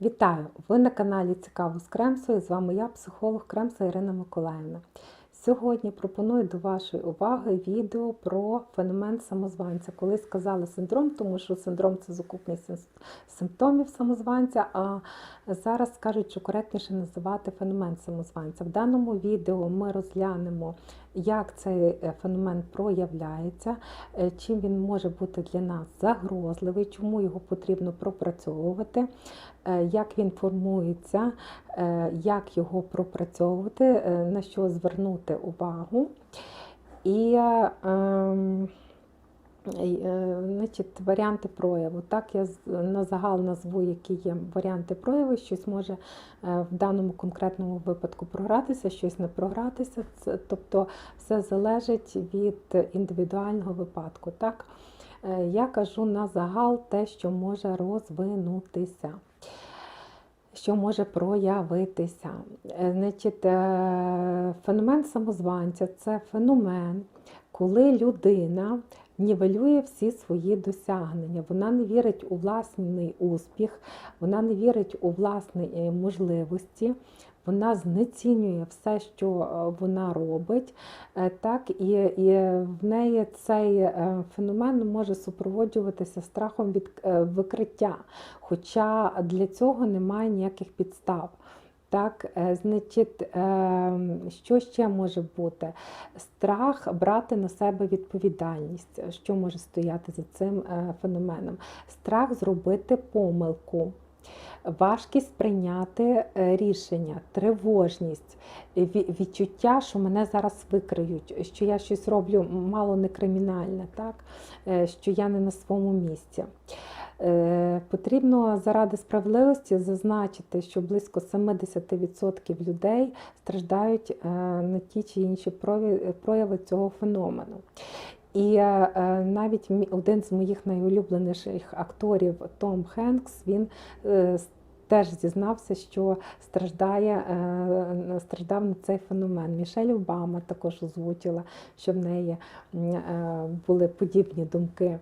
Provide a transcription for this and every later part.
Вітаю! Ви на каналі Цікаво з Кремсою. З вами я, психолог Кремса Ірина Миколаївна. Сьогодні пропоную до вашої уваги відео про феномен самозванця. Коли сказала синдром, тому що синдром це сукупність сим- симптомів самозванця, а зараз кажуть, що коректніше називати феномен самозванця. В даному відео ми розглянемо, як цей е, феномен проявляється, е, чим він може бути для нас загрозливий, чому його потрібно пропрацьовувати, е, як він формується, як його пропрацьовувати, на що звернути увагу. І е, ем, значить, варіанти прояву. Так, я на загал назву, які є варіанти прояву, щось може е, в даному конкретному випадку програтися, щось не програтися. Це, тобто все залежить від індивідуального випадку. Так? Е, Я кажу на загал те, що може розвинутися. Що може проявитися? Е, Значить, е, феномен самозванця це феномен, коли людина нівелює всі свої досягнення. Вона не вірить у власний успіх, вона не вірить у власні е, можливості, вона знецінює все, що е, вона робить. Е, Так, і, і в неї цей феномен може супроводжуватися страхом від викриття, хоча для цього немає ніяких підстав. Так, е, значить, е, що ще може бути? Страх брати на себе відповідальність, що може стояти за цим е, феноменом. Страх зробити помилку, важкість прийняти рішення, тривожність, відчуття, що мене зараз викриють, що я щось роблю мало не кримінальне, так? що я не на своєму місці. Е, Потрібно заради справедливості зазначити, що близько 70% людей страждають е, на ті чи інші прояви цього феномену. І е, навіть один з моїх найулюбленіших акторів Том Хенкс він теж зізнався, що страждає, страждав на цей феномен. Мішель Обама також озвучила, що в неї були подібні думки.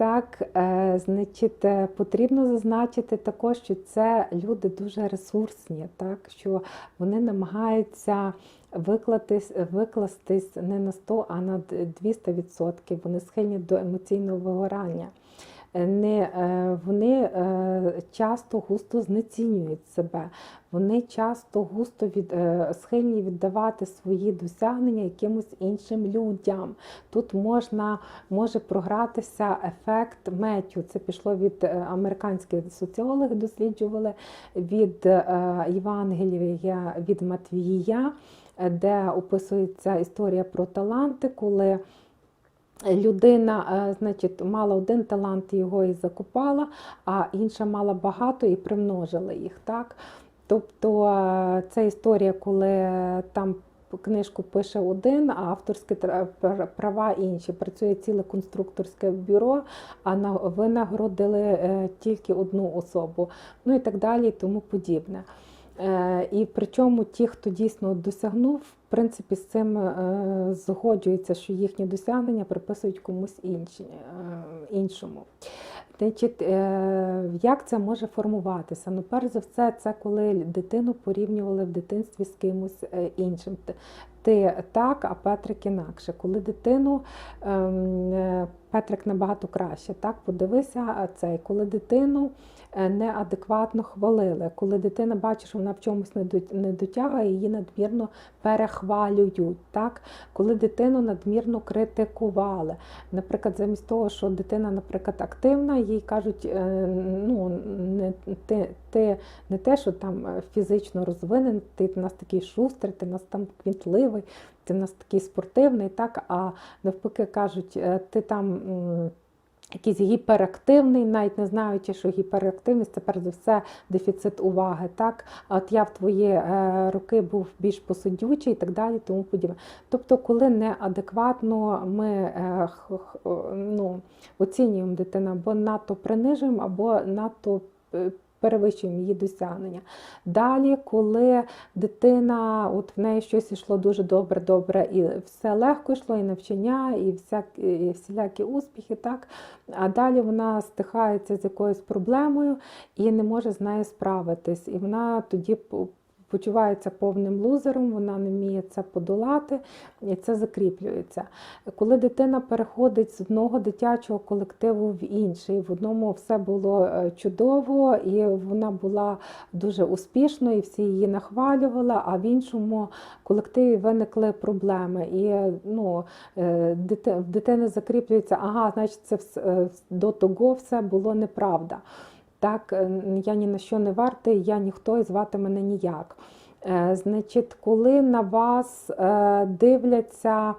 Так, е, значить, е, потрібно зазначити також, що це люди дуже ресурсні, так, що вони намагаються виклатись, викластись не на 100, а на 200%. Вони схильні до емоційного вигорання. Е, Не, е, вони е, часто густо знецінюють себе, вони часто густо від, схильні віддавати свої досягнення якимось іншим людям. Тут можна може програтися ефект Меттю. Це пішло від американських соціологів, досліджували від Євангелія від Матвія, де описується історія про таланти, коли Людина, е, значить, мала один талант, його і закопала, а інша мала багато і примножила їх. Так? Тобто е, це історія, коли там книжку пише один, а авторські права інші. Працює ціле конструкторське бюро, а на винагородили е, тільки одну особу. Ну і так далі, і тому подібне. Е, І причому ті, хто дійсно досягнув, в принципі, з цим е, згоджуються, що їхні досягнення приписують комусь е, іншому. Значить, як це може формуватися? Ну, перш за все, це коли дитину порівнювали в дитинстві з кимось іншим. Ти- так, а Петрик інакше. Коли дитину ем, Петрик набагато краще, так, подивися цей, коли дитину неадекватно хвалили, коли дитина бачить, що вона в чомусь не дотягає, її надмірно перехвалюють. Так? Коли дитину надмірно критикували. Наприклад, замість того, що дитина, наприклад, активна, їй кажуть, е, ну, не, ти, ти не те, що там е, фізично розвинений, ти в нас такий шустрий, ти в нас там квітливий, ти в нас такий спортивний, так? а навпаки кажуть, е, ти там. Якийсь гіперактивний, навіть не знаючи, що гіперактивність це перш за все дефіцит уваги. Так, от я в твої е, роки був більш посидючий і так далі, тому подібне. Тобто, коли неадекватно ми е, ну, оцінюємо дитину, або надто принижуємо, або надто е, перевищуємо її досягнення. Далі, коли дитина, от в неї щось йшло дуже добре, добре, і все легко йшло, і навчання, і, всякі, і всілякі успіхи, так? а далі вона стихається з якоюсь проблемою і не може з нею справитись. І вона тоді почувається повним лузером, вона не вміє це подолати, і це закріплюється. Коли дитина переходить з одного дитячого колективу в інший, в одному все було е, чудово, і вона була дуже успішною, і всі її нахвалювали, а в іншому колективі виникли проблеми. І ну, е, в дитини закріплюється, ага, значить, це е, до того все було неправда. Так, е, я ні на що не вартий, я ніхто і звати мене ніяк. Е, Значить, коли на вас е, дивляться,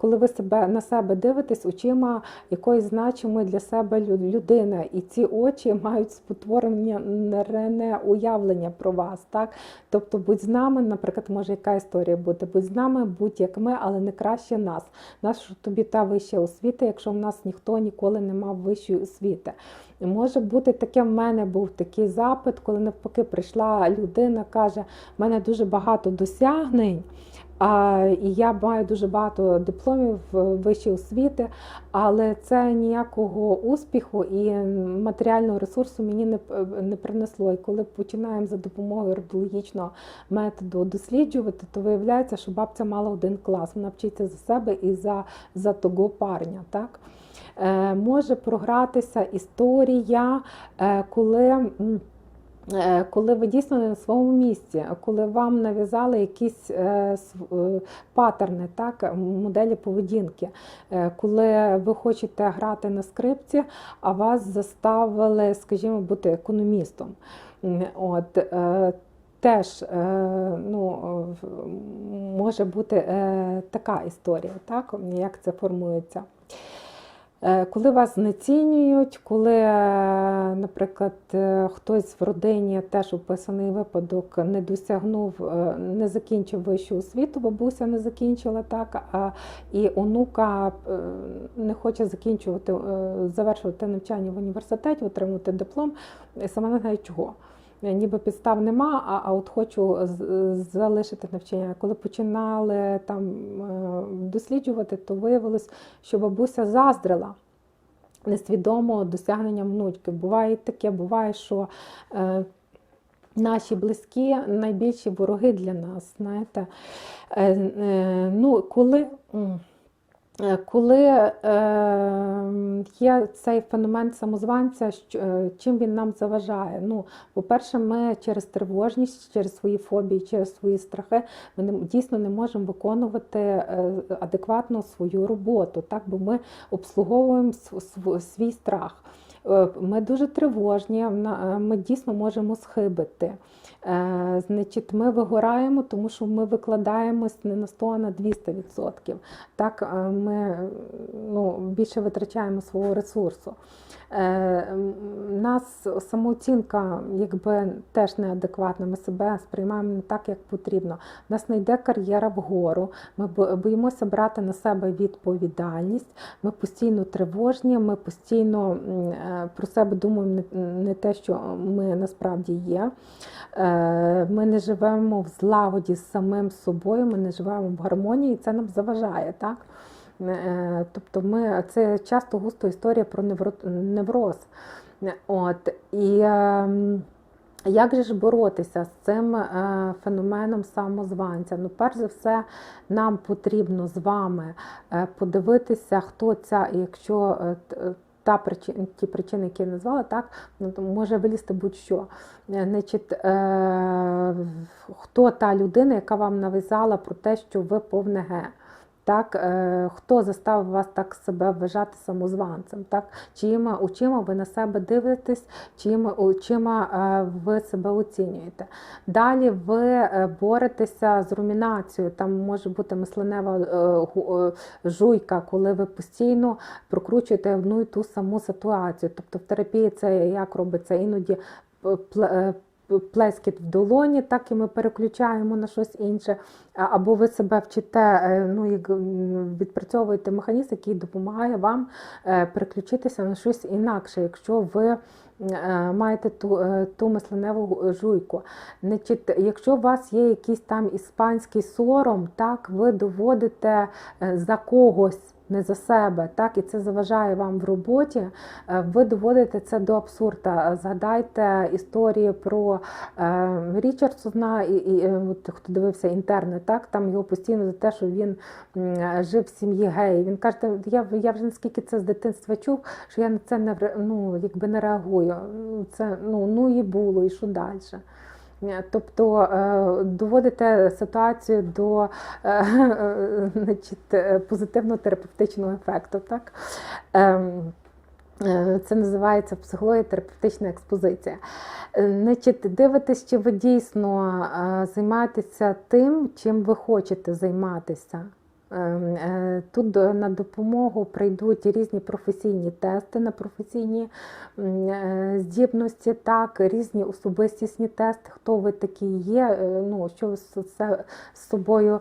коли ви себе на себе дивитесь очима якоїсь значимої для себе лю- людини, і ці очі мають спотворене уявлення про вас. Так? Тобто, будь з нами, наприклад, може яка історія бути, будь з нами, будь як ми, але не краще нас. Наша тобі та вища освіта, якщо в нас ніхто ніколи не мав вищої освіти. Може бути таке, в мене був такий запит, коли навпаки прийшла людина, каже, в мене дуже багато досягнень, і я маю дуже багато дипломів е, вищої освіти, але це ніякого успіху і матеріального ресурсу мені не, п- не принесло. І коли починаємо за допомогою родологічного методу досліджувати, то виявляється, що бабця мала один клас. Вона вчиться за себе і за, за того парня. Так? Е, може програтися історія, е, коли. Е, Коли ви дійсно не на своєму місці, коли вам нав'язали якісь е, е, паттерни, так, моделі поведінки, коли ви хочете грати на скрипці, а вас заставили, скажімо, бути економістом. От, Теж ну, може бути така історія, так, як це формується. Е, Коли вас знецінюють, коли, е, наприклад, е, хтось в родині теж описаний випадок не досягнув, не закінчив вищу освіту, бабуся не закінчила так, а і онука не хоче закінчувати, завершувати навчання в університеті, отримати диплом, сама не знає чого. Е, Ніби підстав нема, а, а от хочу залишити навчання. Коли починали там е, досліджувати, то виявилось, що бабуся заздрила несвідомо досягненням внучки. Буває таке, буває, що е, наші близькі найбільші вороги для нас. Знаєте. Е, е, ну, коли, коли е, є цей феномен самозванця, е, чим він нам заважає? Ну, по-перше, ми через тривожність, через свої фобії, через свої страхи, ми не, дійсно не можемо виконувати е, адекватно свою роботу, так? бо ми обслуговуємо св- св- свій страх. Е, Ми дуже тривожні, е, ми дійсно можемо схибити. Е, Значить, ми вигораємо, тому що ми викладаємось не на 100, а на 200%. Так, е, ми ну, більше витрачаємо свого ресурсу. Е, Нас самооцінка якби теж неадекватна, ми себе сприймаємо не так, як потрібно. Нас не йде кар'єра вгору, ми боїмося брати на себе відповідальність, ми постійно тривожні, ми постійно про себе думаємо не те, що ми насправді є. Е, Ми не живемо в злагоді з самим собою, ми не живемо в гармонії, і це нам заважає. Так? Е, Тобто ми, це часто густо історія про невроз. От, і ем, як же ж боротися з цим е, феноменом самозванця? Ну, перш за все, нам потрібно з вами подивитися, хто ця, якщо та причин, ті причини, які я назвала, так, ну, може вилізти будь-що. Е, Значить, е, хто та людина, яка вам нав'язала про те, що ви повне ге? Так, е, хто заставив вас так себе вважати самозванцем? Так, чиїми очима ви на себе дивитесь, чиїми очима е, ви себе оцінюєте? Далі ви е, боретеся з румінацією. Там може бути мисленева жуйка, коли ви постійно прокручуєте одну і ту саму ситуацію. Тобто в терапії це як робиться іноді плескіт в долоні, так і ми переключаємо на щось інше. Або ви себе вчите, е, ну, як, відпрацьовуєте механізм, який допомагає вам е, переключитися на щось інакше, якщо ви е, маєте ту, ту мисленеву жуйку. Значить, якщо у вас є якийсь там іспанський сором, так, ви доводите за когось. Не за себе, так і це заважає вам в роботі. е, Ви доводите це до абсурда. Згадайте історії про е, Річардсона, і, і е, от, хто дивився інтерни, так там його постійно за те, що він жив в сім'ї геїв. Він каже, «Та я, я вже наскільки це з дитинства чув, що я на це не ну, якби не реагую. Це ну, ну і було, і що далі. Е, Тобто е, доводите ситуацію до е, значить, позитивного терапевтичного ефекту. Так? Ем, Це називається психологія терапевтична експозиція. Значить, дивитесь, чи ви дійсно займаєтеся тим, чим ви хочете займатися. Ем, е, Тут на допомогу прийдуть різні професійні тести на професійні е, здібності, так, різні особистісні тести, хто ви такі є, е, ну, що ви з собою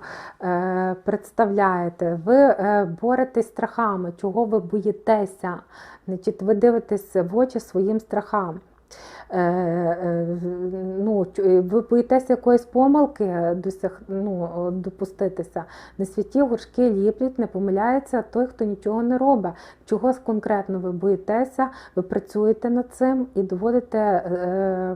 представляєте. Ви боретесь страхами, чого ви боїтеся. Значить, ви дивитесь в очі своїм страхам. Е, е, ну, ви боїтеся якоїсь помилки досяг, ну, допуститися. Не святі горшки ліплять, не помиляється той, хто нічого не робить. Чогось конкретно ви боїтеся, ви працюєте над цим і доводите е,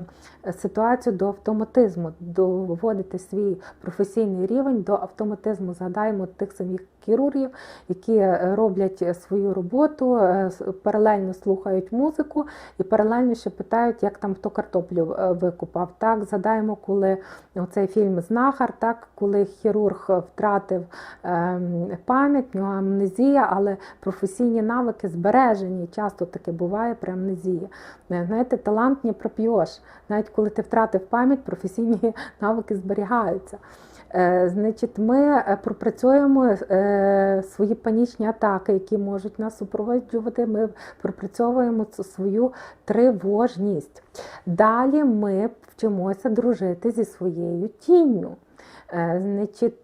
ситуацію до автоматизму, доводите свій професійний рівень до автоматизму. Згадаємо тих самих хірургів, які е, роблять свою роботу, е, паралельно слухають музику і паралельно ще питають, як там хто картоплю е, викупав. Так, згадаємо, коли цей фільм Знахар, так, коли хірург втратив ем, пам'ять, в нього амнезія, але професійні навики збережені. Часто таке буває при амнезії. Е, Знаєте, талант не проп'єш. Навіть коли ти втратив пам'ять, професійні навики зберігаються. Е, Значить, ми е, пропрацюємо е, свої панічні атаки, які можуть нас супроводжувати. Ми пропрацьовуємо свою тривожність. Далі ми вчимося дружити зі своєю тінню. Значить,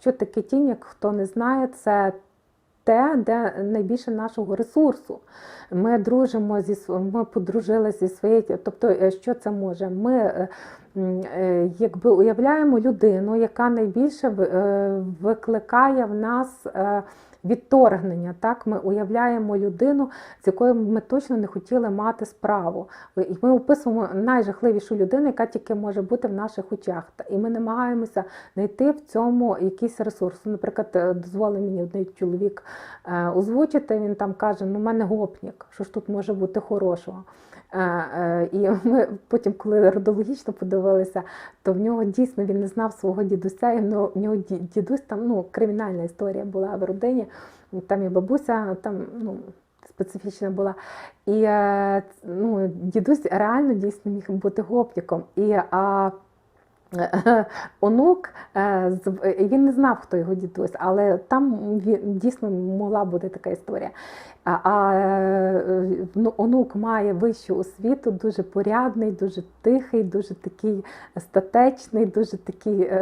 що таке тінь, як хто не знає, це те, де найбільше нашого ресурсу. Ми дружимо зі ми подружилися зі своєю, тобто, е, що це може? Ми е, е, якби уявляємо людину, яка найбільше викликає в нас відторгнення. Так? Ми уявляємо людину, з якою ми точно не хотіли мати справу. І ми описуємо найжахливішу людину, яка тільки може бути в наших очах. І ми намагаємося знайти в цьому якийсь ресурс. Наприклад, е, дозволив мені один чоловік е, озвучити, він там каже: ну, в мене гопнік, що ж тут може бути хорошого. Е, І ми потім, коли родологічно подивилися, то в нього дійсно він не знав свого дідуся, і в нього- дідусь там ну, кримінальна історія була в родині, там і бабуся там ну, специфічна була. І е, ну, дідусь реально дійсно міг бути гопніком. І, а, Онук, е, він не знав, хто його дідусь, але там дійсно могла бути така історія. А, е, ну, онук має вищу освіту, дуже порядний, дуже тихий, дуже такий статечний, дуже такий,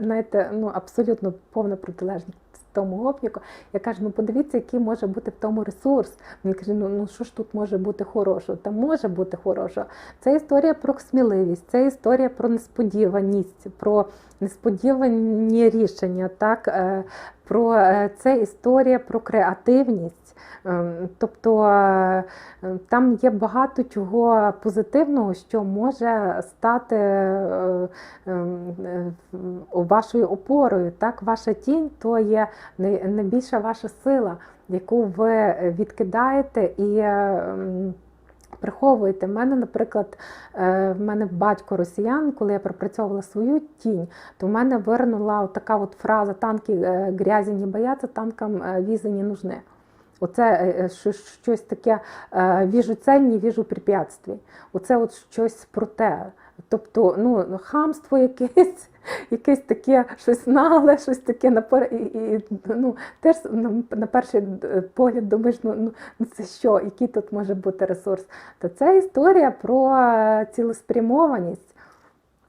знаєте, ну, абсолютно повна протилежність тому гопніку. Я кажу, ну подивіться, який може бути в тому ресурс. Він каже, ну, ну що ж тут може бути хорошого? Та може бути хорошого. Це історія про сміливість, це історія про несподіваність, про несподівані рішення. Так? Е, Про е, це історія про креативність. Ем, Тобто е, там є багато чого позитивного, що може стати е, е, вашою опорою. Так, ваша тінь то є найбільша ваша сила, яку ви відкидаєте і. Приховуєте. В мене, наприклад, е, в мене батько росіян, коли я пропрацьовувала свою тінь, то в мене вирнула така от фраза танки е, грязі не бояться, танкам е, візи не нужны. Оце щось таке, віжу цель, не віжу препятствий. Оце от щось про те. Тобто ну, хамство якесь, якесь таке щось нагле, щось таке на, і, і, ну, теж на перший погляд думаєш, ну, ну ну, це що, який тут може бути ресурс? То це історія про е, цілеспрямованість.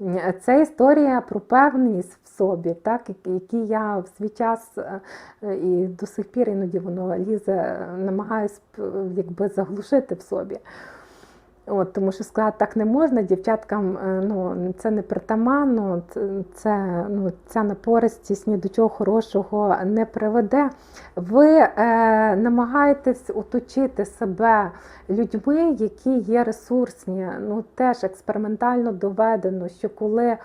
Е, Це історія про певність в собі, так, які- я в свій час е, і до сих пір іноді воно лізе, намагаюсь якби заглушити в собі. От, тому що сказати так не можна, дівчаткам е, ну, це не притаманно, це, ну, ця напористість ні до чого хорошого не приведе. Ви е, намагаєтесь оточити себе людьми, які є ресурсні. Ну, теж експериментально доведено, що коли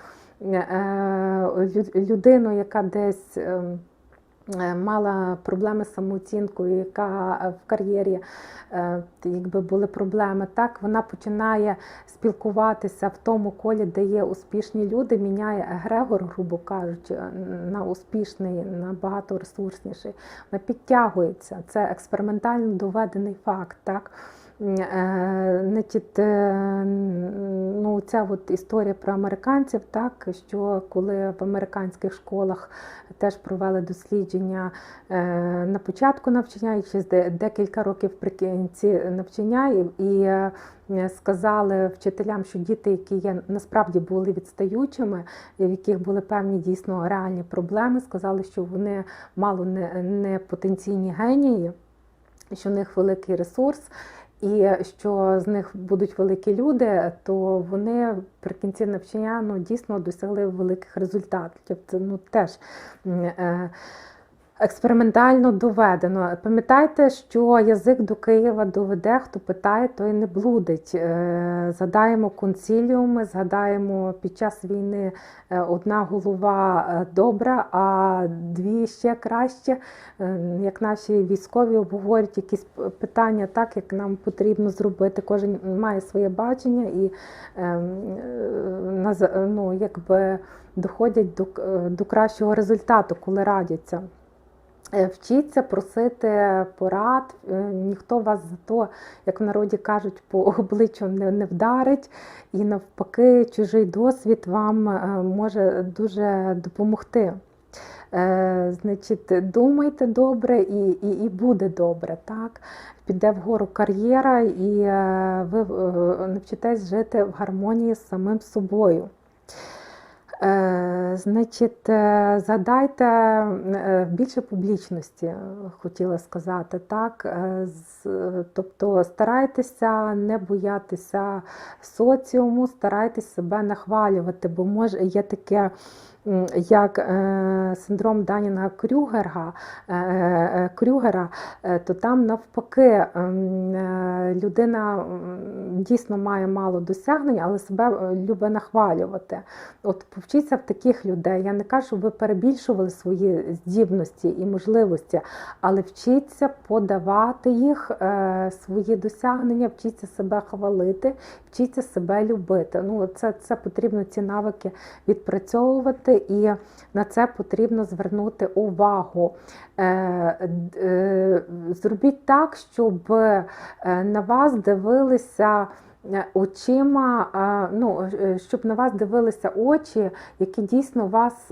е, людину, яка десь. е, Мала проблеми з самооцінкою, яка е, в кар'єрі е, якби були проблеми, так вона починає спілкуватися в тому колі, де є успішні люди, міняє егрегор, грубо кажучи, на успішний, набагато ресурсніший. Вона підтягується. Це експериментально доведений факт. так. Е, Значить, е, ну, ця от історія про американців, так, що коли в американських школах теж провели дослідження е, на початку навчання і де- декілька років прикінці навчання, і, сказали вчителям, що діти, які є насправді були відстаючими, в яких були певні дійсно реальні проблеми, сказали, що вони мало не, не потенційні генії, що в них великий ресурс. І що з них будуть великі люди, то вони при кінці навчання ну, дійсно досягли великих результатів. Це ну, теж е, експериментально доведено. Пам'ятайте, що язик до Києва доведе, хто питає, той не блудить. Е, Згадаємо консіліуми, згадаємо під час війни е, одна голова е, добра, а дві ще краще. Як наші військові обговорюють якісь питання, так як нам потрібно зробити. Кожен має своє бачення і ем, ну, якби доходять до, до кращого результату, коли радяться. Е, Вчіться просити порад, е, ніхто вас за то, як в народі кажуть, по обличчю не, не вдарить, і навпаки, чужий досвід вам е, може дуже допомогти. Е, Значить, думайте добре і, і, і буде добре. Так? Піде вгору кар'єра, і ви навчитесь жити в гармонії з самим собою. Е, Значить, задайте згадайте е, більше публічності, е, хотіла сказати, так. Е, Тобто старайтеся не боятися соціуму, старайтесь себе нахвалювати, бо може є таке. Як е, синдром Данінга Крюгера, е, е, Крюгера, е, то там навпаки ем, людина дійсно має мало досягнень, але себе любить нахвалювати. От повчіться в таких людей. Я не кажу, щоб ви перебільшували свої здібності і можливості, але вчіться подавати їх, свої досягнення, вчіться себе хвалити, вчіться себе любити. Ну, це, це потрібно ці навики відпрацьовувати, і на це потрібно звернути увагу. Е, е, Зробіть так, щоб е, на вас дивилися. Очима, ну, щоб на вас дивилися очі, які дійсно вас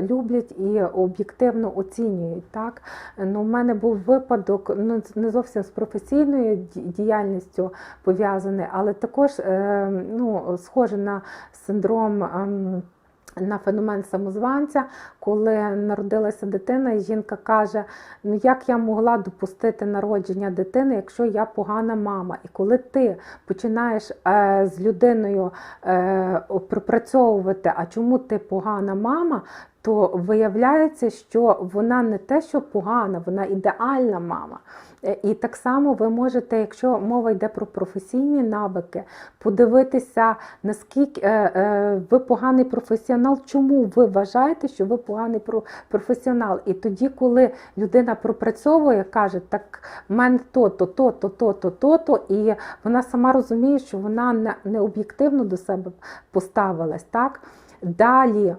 люблять і об'єктивно оцінюють. Так? Ну, у мене був випадок ну, не зовсім з професійною діяльністю пов'язаний, але також ну, схоже на синдром. На феномен самозванця, коли народилася дитина, і жінка каже: ну як я могла допустити народження дитини, якщо я погана мама? І коли ти починаєш е, з людиною е, пропрацьовувати, а чому ти погана мама? То виявляється, що вона не те, що погана, вона ідеальна мама. Е, І так само ви можете, якщо мова йде про професійні навики, подивитися, наскільки е, е, ви поганий професіонал, чому ви вважаєте, що ви поганий професіонал. І тоді, коли людина пропрацьовує, каже, так в мене то-то, то-то, то-то, то-то, і вона сама розуміє, що вона не, не об'єктивно до себе поставилась. Так? Далі.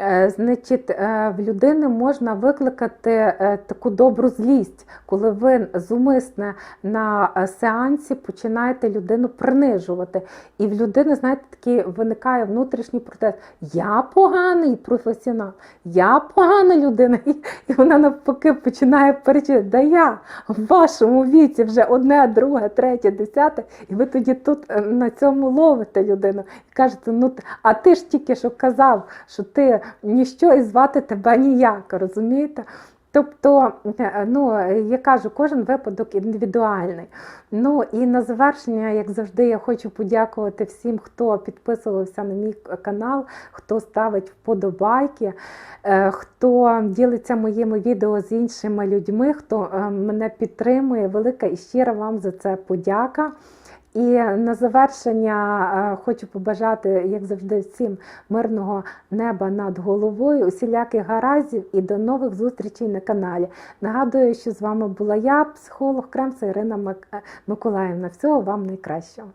Е, Значить, е, в людини можна викликати е, таку добру злість, коли ви зумисне на сеансі починаєте людину принижувати. І в людини, знаєте, такий виникає внутрішній протест. Я поганий професіонал, я погана людина. І, вона навпаки починає перечити, да я в вашому віці вже одне, друге, третє, десяте, і ви тоді тут на цьому ловите людину і кажете, ну а ти ж тільки що казав, що ти ніщо і звати тебе ніяк, розумієте? Тобто, е, ну, я кажу, кожен випадок індивідуальний. Ну і на завершення, як завжди, я хочу подякувати всім, хто підписувався на мій канал, хто ставить вподобайки, е, хто ділиться моїми відео з іншими людьми, хто е, мене підтримує. Велика і щира вам за це подяка. І на завершення е, хочу побажати, як завжди, всім мирного неба над головою, усіляких гараздів і до нових зустрічей на каналі. Нагадую, що з вами була я, психолог Кремса Ірина е, Миколаївна. Всього вам найкращого.